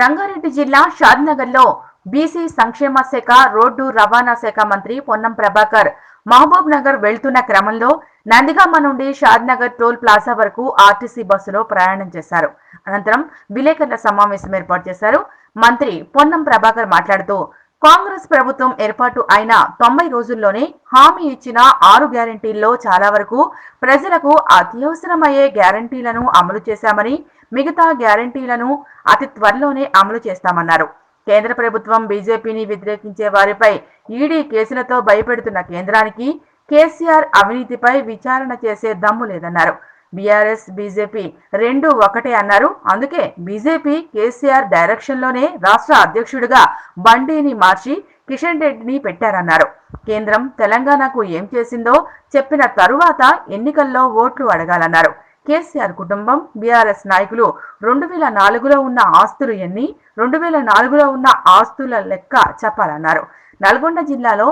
రంగారెడ్డి జిల్లా షాద్నగర్లో బీసీ సంక్షేమ శాఖ రోడ్డు రవాణా శాఖ మంత్రి పొన్నం ప్రభాకర్ మహబూబ్ నగర్ వెళ్తున్న క్రమంలో నందిగామ నుండి షాద్నగర్ టోల్ ప్లాజా వరకు ఆర్టీసీ బస్సులో ప్రయాణం చేశారు. అనంతరం విలేకరుల సమావేశం ఏర్పాటు చేశారు. మంత్రి పొన్నం ప్రభాకర్ మాట్లాడుతూ కాంగ్రెస్ ప్రభుత్వం ఏర్పాటు అయిన తొంభై రోజుల్లోనే హామీ ఇచ్చిన ఆరు గ్యారంటీల్లో చాలా వరకు ప్రజలకు అత్యవసరమయ్యే గ్యారంటీలను అమలు చేశామని మిగతా గ్యారంటీలను అతి త్వరలోనే అమలు చేస్తామన్నారు. కేంద్ర ప్రభుత్వం బీజేపీని వ్యతిరేకించే వారిపై ఈడీ కేసులతో భయపెడుతున్న కేంద్రానికి కేసీఆర్ అవినీతిపై విచారణ చేసే దమ్ము లేదన్నారు. బీఆర్ఎస్ బీజేపీ రెండు ఒకటే అన్నారు. అందుకే బీజేపీ కేసీఆర్ డైరెక్షన్లోనే రాష్ట్ర అధ్యక్షుడిగా బండిని మార్చి కిషన్ రెడ్డిని పెట్టారన్నారు. కేంద్రం తెలంగాణకు ఏం చేసిందో చెప్పిన తరువాత ఎన్నికల్లో ఓట్లు అడగాలన్నారు. కేసీఆర్ కుటుంబం బీఆర్ఎస్ నాయకులు రెండు వేల నాలుగులో ఉన్న ఆస్తులు ఎన్ని రెండు వేల నాలుగులో ఉన్న ఆస్తుల లెక్క చెప్పాలన్నారు. నల్గొండ జిల్లాలో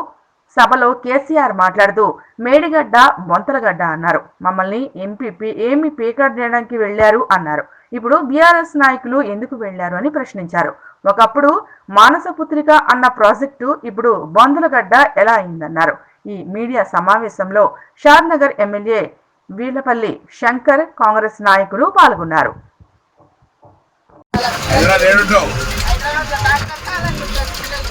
సభలో కేసీఆర్ మాట్లాడుతూ మేడిగడ్డ బొంతలగడ్డ అన్నారు. మమ్మల్ని ఎంపీ ఏమి పీకర్ చేయడానికి వెళ్ళారు అన్నారు. ఇప్పుడు బీఆర్ఎస్ నాయకులు ఎందుకు వెళ్ళారు అని ప్రశ్నించారు. ఒకప్పుడు మానసపుత్రిక అన్న ప్రాజెక్టు ఇప్పుడు బొందలగడ్డ ఎలా అయిందన్నారు. ఈ మీడియా సమావేశంలో షాద్నగర్ ఎమ్మెల్యే వీలపల్లి శంకర్ కాంగ్రెస్ నాయకులు పాల్గొన్నారు.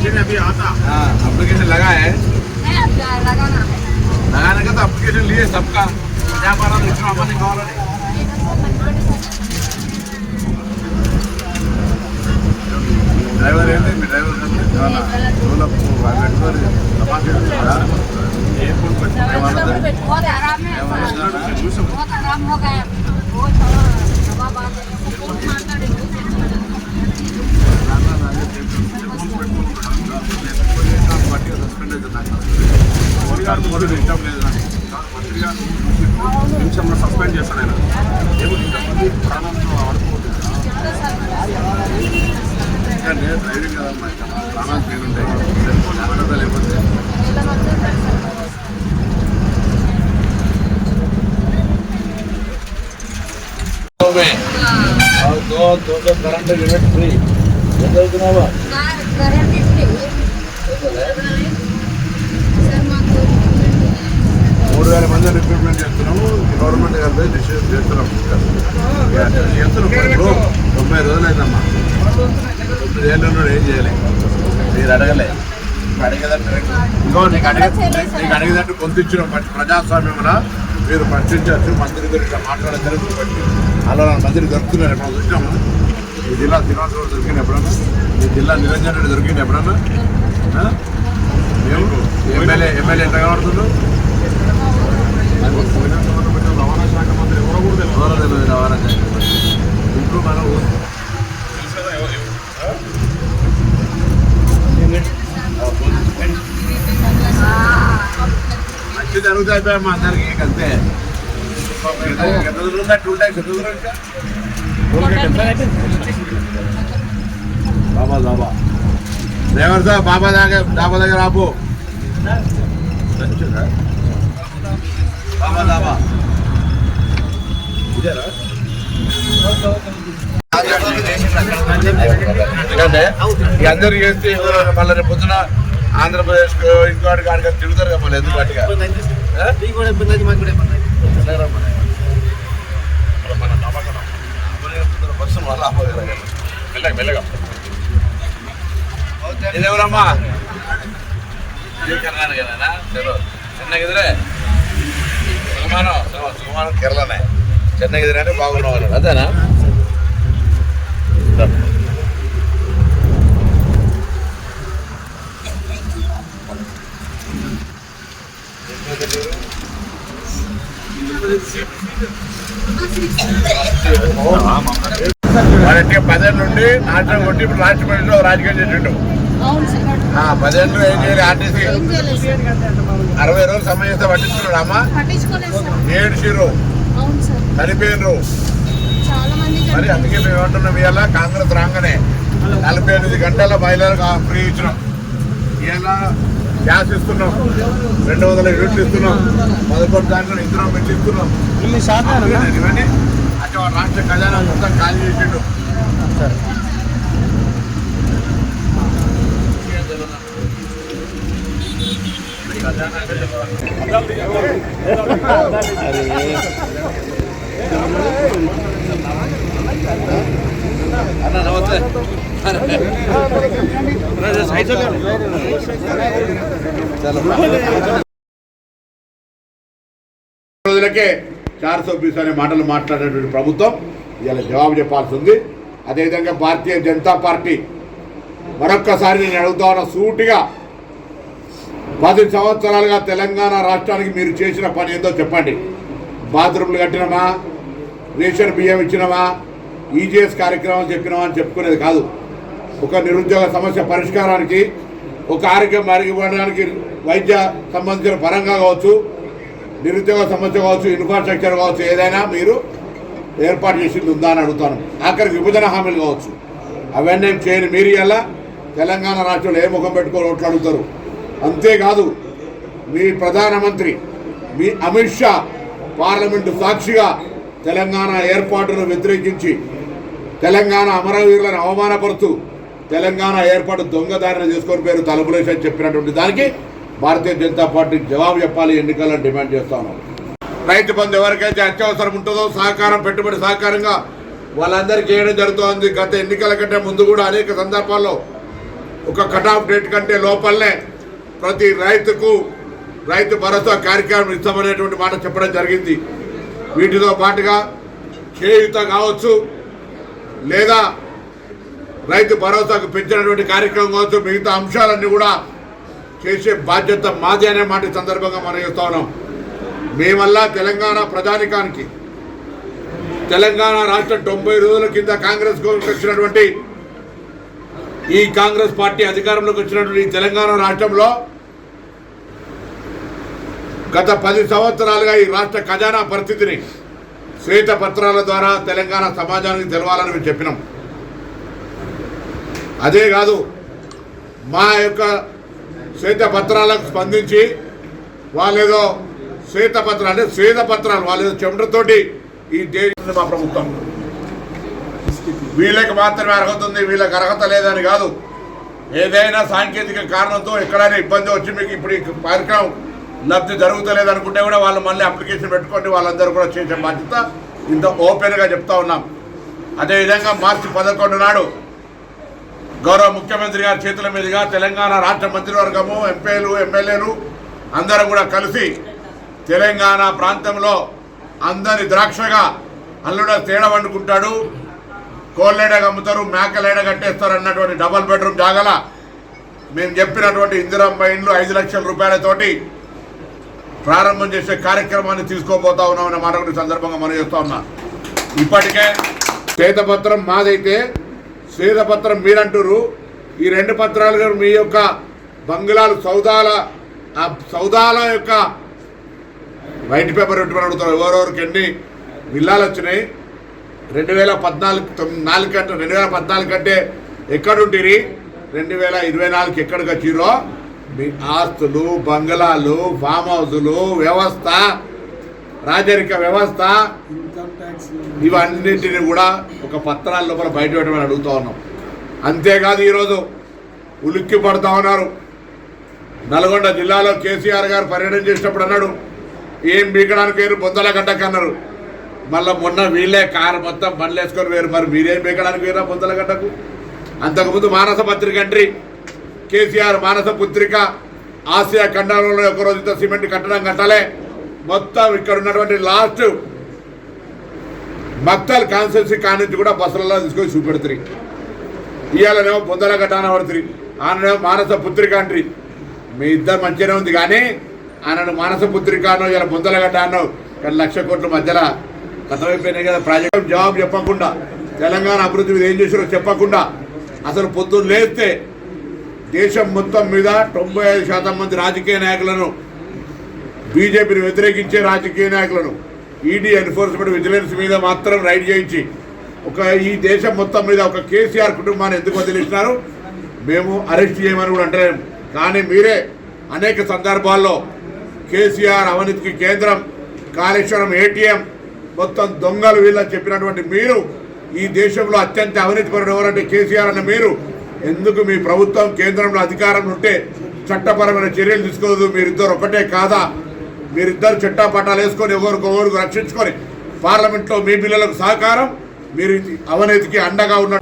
बच्चे ने अभी आता एप्लीकेशन लगा है लगाने का तो एप्लीकेशन लिए सबका వ్యాపారాలు ఇచ్చిన అవన్నీ కావాలని డ్రైవర్ ఏంటి మీ డ్రైవర్ ఎయిర్పోర్ట్ పెట్టుకోవాలి చూసాం నిమిషంలో సస్పెండ్ చేస్తాడు ఆయన ఏమో ఇంతమంది ప్రాణంతో ఆడుకోవద్దు ఇంకా నేను డ్రైవింగ్ కదమ్మా ఇంకా ప్రాణాలు పేరుంటాయి సెల్ఫోన్ ఎవరైనా లేకపోతే में दो दो दो करंट यूनिट फ्री ఎంత అవుతున్నావా మూడు వేల మంది రిక్రూట్మెంట్ చేస్తున్నాము. గవర్నమెంట్ కలిపి డిసిషన్ చేస్తున్నాం. చేస్తున్నాం ఇప్పుడు తొంభై రోజులు అయిందమ్మా. తొమ్మిది ఏళ్ళు ఉన్నాడు ఏం చేయాలి? మీరు అడగలే. నీకు అడిగే నీకు అడిగేదంటే పొందించడం ప్రజాస్వామ్యంలో మీరు ప్రశ్నించవచ్చు మంత్రి గురించి మాట్లాడతారు బట్టి అలా మంత్రి దొరుకుతున్నారు ఎప్పుడన్నా చూసినామా ఈ జిల్లా శ్రీనివాసరావు దొరికింది ఎప్పుడన్నా? ఈ జిల్లా నిరంజన్ రెడ్డి దొరికింది ఎప్పుడన్నా? ఎమ్మెల్యే ఎమ్మెల్యే ఎంత కనబడుతుండ్రు రవాణా శాఖ మంత్రి ఎవరో కూడా తెలియదు ఎవరో తెలియదు రవాణా శాఖ మంత్రి ఇప్పుడు మనం మంచి జరుగుతాయి మా అందరికి అంతే. బాబా దాబా డ్రైవర్ సార్ బాబా దగ్గర డాబా దగ్గర ఆపు. బాబా దాబా. ఇదేనా? ఎందుకంటే అందరు చేస్తే మళ్ళీ పొద్దున ఆంధ్రప్రదేశ్ ఇంకోటి కాడికి తిరుగుతారు కదా మళ్ళీ ఎందుకు గట్టిగా ఆ? ఎలాగరా మరి? ఇప్పుడు మన నమ్మకం. అమ్మని పొద్దున బస్సు మళ్ళీ ఆపగలరా కదా. మెల్లగా మెల్లగా ఇదెవరమ్మా ఇది కర్ణాటకనా చలో చెన్నగిదిరే సుమానం సుమానం కేరళనే చెన్నగిదిరే అంటే బాగున్నావు అన్నాడు అదేనా సిక్స్ పదేళ్ళ నుండి నాటకం కొట్టి ఇప్పుడు రాష్ట్ర ప్రజల్లో రాజకీయం చేసిండు. పదేళ్ళు ఏం చేయాలి ఆర్టీసీ? అరవై రోజులు సమయం ఇస్తే పట్టించుకున్నాడు అమ్మ ఏడ్చిర్రు. అవును చనిపోయినరు మరి అందుకే మేము ఏమంటున్నాం ఇవాళ కాంగ్రెస్ రాగానే నలభై ఎనిమిది గంటల మహిళలకు ఫ్రీ ఇచ్చినాం. ఇవాళ గ్యాస్ ఇస్తున్నాం. రెండు వందల యూనిట్లు ఇస్తున్నాం. పదకొండు దాంట్లో ఇస్తున్నాం పెట్టి ఇస్తున్నాం. ఇవన్నీ అంటే రాష్ట్ర ఖజానా మొత్తం ఖాళీ చేసిండు. రోజులకే చార్ సో అనే మాటలు మాట్లాడేటువంటి ప్రభుత్వం ఇలా జవాబు చెప్పాల్సి ఉంది అదేవిధంగా భారతీయ జనతా పార్టీ మరొక్కసారి నేను అడుగుతా ఉన్న సూటిగా పది సంవత్సరాలుగా తెలంగాణ రాష్ట్రానికి మీరు చేసిన పని ఏందో చెప్పండి. బాత్రూమ్లు కట్టినమా? రేషన్ బియ్యం ఇచ్చినమా? ఈజీఎస్ కార్యక్రమం చెప్పినాం అని చెప్పుకునేది కాదు. ఒక నిరుద్యోగ సమస్య పరిష్కారానికి ఒక ఆరోగ్యం మెరుగుపడడానికి వైద్య సంబంధించిన పరంగా కావచ్చు నిరుద్యోగ సమస్య కావచ్చు ఇన్ఫ్రాస్ట్రక్చర్ కావచ్చు ఏదైనా మీరు ఏర్పాటు చేసింది ఉందా అని అడుగుతాను. ఆఖరికి విభజన హామీలు కావచ్చు. అవన్నీ చేయని మీరు ఎలా తెలంగాణ రాష్ట్రంలో ఏ ముఖం పెట్టుకొని ఓట్లు అడుగుతారు. అంతేకాదు మీ ప్రధానమంత్రి మీ అమిత్ షా పార్లమెంటు సాక్షిగా తెలంగాణ ఏర్పాటును వ్యతిరేకించి తెలంగాణ అమరవీరులను అవమానపరుతూ తెలంగాణ ఏర్పాటు దొంగదారిన చేసుకొని పేరు తలుపులేసి అని చెప్పినటువంటి దానికి భారతీయ జనతా పార్టీ జవాబు చెప్పాలి ఎన్నికలను డిమాండ్ చేస్తా ఉన్నాం. రైతు బంధు ఎవరికైతే అత్యవసరం ఉంటుందో సహకారం పెట్టుబడి సహకారంగా వాళ్ళందరికీ చేయడం జరుగుతోంది. గత ఎన్నికల కంటే ముందు కూడా అనేక సందర్భాల్లో ఒక కట్ ఆఫ్ డేట్ కంటే లోపలనే ప్రతి రైతుకు రైతు భరోసా కార్యక్రమం ఇస్తామనేటువంటి మాట చెప్పడం జరిగింది. వీటితో పాటుగా చేయుత కావచ్చు లేదా రైతు భరోసాకు పెంచినటువంటి కార్యక్రమం కావచ్చు మిగతా అంశాలన్నీ కూడా చేసే బాధ్యత మాది అనే మాట సందర్భంగా మనం చేస్తా ఉన్నాం. మేమల్లా తెలంగాణ ప్రజానికానికి తెలంగాణ రాష్ట్రం తొంభై రోజుల కింద కాంగ్రెస్ వచ్చినటువంటి ఈ కాంగ్రెస్ పార్టీ అధికారంలోకి వచ్చినటువంటి ఈ తెలంగాణ రాష్ట్రంలో గత పది సంవత్సరాలుగా ఈ రాష్ట్ర ఖజానా పరిస్థితిని శ్వేత పత్రాల ద్వారా తెలంగాణ సమాజానికి తెలవాలని మేము చెప్పినాం. అదే కాదు మా యొక్క శ్వేత పత్రాలకు స్పందించి వాళ్ళేదో శ్వేత పత్రాలు అంటే శ్వేత పత్రాలు వాళ్ళేదో చెమటతోటి ఈ దేశం మా ప్రభుత్వం. వీళ్ళకి మాత్రమే అర్హత ఉంది వీళ్ళకి అర్హత లేదని కాదు. ఏదైనా సాంకేతిక కారణంతో ఎక్కడైనా ఇబ్బంది వచ్చి మీకు ఇప్పుడు ఈ కార్యక్రమం లబ్ధి జరుగుతలేదు అనుకుంటే కూడా వాళ్ళు మళ్ళీ అప్లికేషన్ పెట్టుకోండి వాళ్ళందరూ కూడా చేసే బాధ్యత ఇంత ఓపెన్గా చెప్తా ఉన్నాం. అదేవిధంగా మార్చి పదకొండు నాడు గౌరవ ముఖ్యమంత్రి గారి చేతుల మీదుగా తెలంగాణ రాష్ట్ర మంత్రివర్గము ఎంపీలు ఎమ్మెల్యేలు అందరం కూడా కలిసి తెలంగాణ ప్రాంతంలో అందరి ద్రాక్షగా అల్లుడ తేడ వండుకుంటాడు. కోళ్ళేడగా అమ్ముతారు మేకలేడ కట్టేస్తారు అన్నటువంటి డబల్ బెడ్రూమ్ జాగల మేము చెప్పినటువంటి ఇందిరమ్మ ఇండ్లు ఐదు లక్షల రూపాయలతోటి ప్రారంభం చేసే కార్యక్రమాన్ని తీసుకోబోతా ఉన్నామనే మాట కూడా సందర్భంగా మనం చేస్తా ఉన్నా. ఇప్పటికే శ్వేతపత్రం మాదైతే శ్వేతపత్రం మీరంటురు ఈ రెండు పత్రాలు గారు మీ యొక్క బంగ్లాలు సౌదాల ఆ సౌదాల యొక్క వైట్ పేపర్ పెట్టుకుని అడుగుతారు ఎవరెవరికి ఎన్ని విల్లాలు వచ్చినాయి? రెండు వేల పద్నాలుగు తొమ్మిది నాలుగు కంటే రెండు వేల పద్నాలుగు కంటే ఎక్కడుంటిరి? రెండు వేల ఇరవై నాలుగు ఎక్కడికి వచ్చిరో మీ ఆస్తులు బంగ్లాలు ఫామ్ హౌసులు వ్యవస్థ రాజరిక వ్యవస్థ ఇవన్నింటిని కూడా ఒక పత్రాల లోపల బయట పెట్టమని అడుగుతా ఉన్నాం. అంతేకాదు ఈరోజు ఉలిక్కి పడుతూ ఉన్నారు. నల్గొండ జిల్లాలో కేసీఆర్ గారు పర్యటన చేసినప్పుడు అన్నాడు ఏం బీకడానికి వేరు బొందల గడ్డకు అన్నారు. మళ్ళీ మొన్న వీళ్ళే కారు మొత్తం బండ్లు వేసుకొని వేరు మరి మీరేం బీకడానికి వేరా బొందల గడ్డకు? అంతకుముందు మానస పత్రిక అంట్రీ కేసీఆర్ మానస పుత్రిక ఆసియా ఖండంలో ఒక సిమెంట్ కట్టడం కట్టలే. మొత్తం ఇక్కడ ఉన్నటువంటి లాస్ట్ మక్తల్ కాన్సెన్సీ కానించి కూడా బస్సులలో తీసుకొని చూపెడుతుంది ఇవాళనేమో పొందల గట్టాన పడుతుంది ఆయన మానస పుత్రిక అంట్రీ. మీ ఇద్దరు మంచిగానే ఉంది కానీ ఆయనను మానస పుత్రిక అనో ఇలా పొందల గట్ట అన్నో కానీ లక్ష కోట్ల మధ్యలో కథమైపోయినాయి కదా. ప్రాజెక్ట్ జవాబు చెప్పకుండా తెలంగాణ అభివృద్ధి మీద ఏం చేసారో చెప్పకుండా అసలు పొద్దున్న లేస్తే దేశం మొత్తం మీద తొంభై ఐదు శాతం మంది రాజకీయ నాయకులను బీజేపీని వ్యతిరేకించే రాజకీయ నాయకులను ఈడీ ఎన్ఫోర్స్మెంట్ విజిలెన్స్ మీద మాత్రం రైడ్ చేయించి ఒక ఈ దేశం మొత్తం మీద ఒక కేసీఆర్ కుటుంబాన్ని ఎందుకు వదిలిస్తున్నారు మేము అరెస్ట్ చేయమని కూడా అంటలేము కానీ మీరే అనేక సందర్భాల్లో కేసీఆర్ అవినీతికి కేంద్రం కాళేశ్వరం ఏటీఎం మొత్తం దొంగలు వీళ్ళని చెప్పినటువంటి మీరు ఈ దేశంలో అత్యంత అవినీతిపరుడు ఎవరంటే కేసీఆర్ అన్న మీరు. ఎందుకు మీ ప్రభుత్వం కేంద్రంలో అధికారం ఉంటే చట్టపరమైన చర్యలు తీసుకోదు? మీరిద్దరు ఒకటే కాదా? మీరిద్దరు చట్టా పట్టాలు వేసుకొని ఒకరికొకరు రక్షించుకొని పార్లమెంట్లో మీ పిల్లలకు సహకారం మీరు అవినీతికి అండగా ఉన్న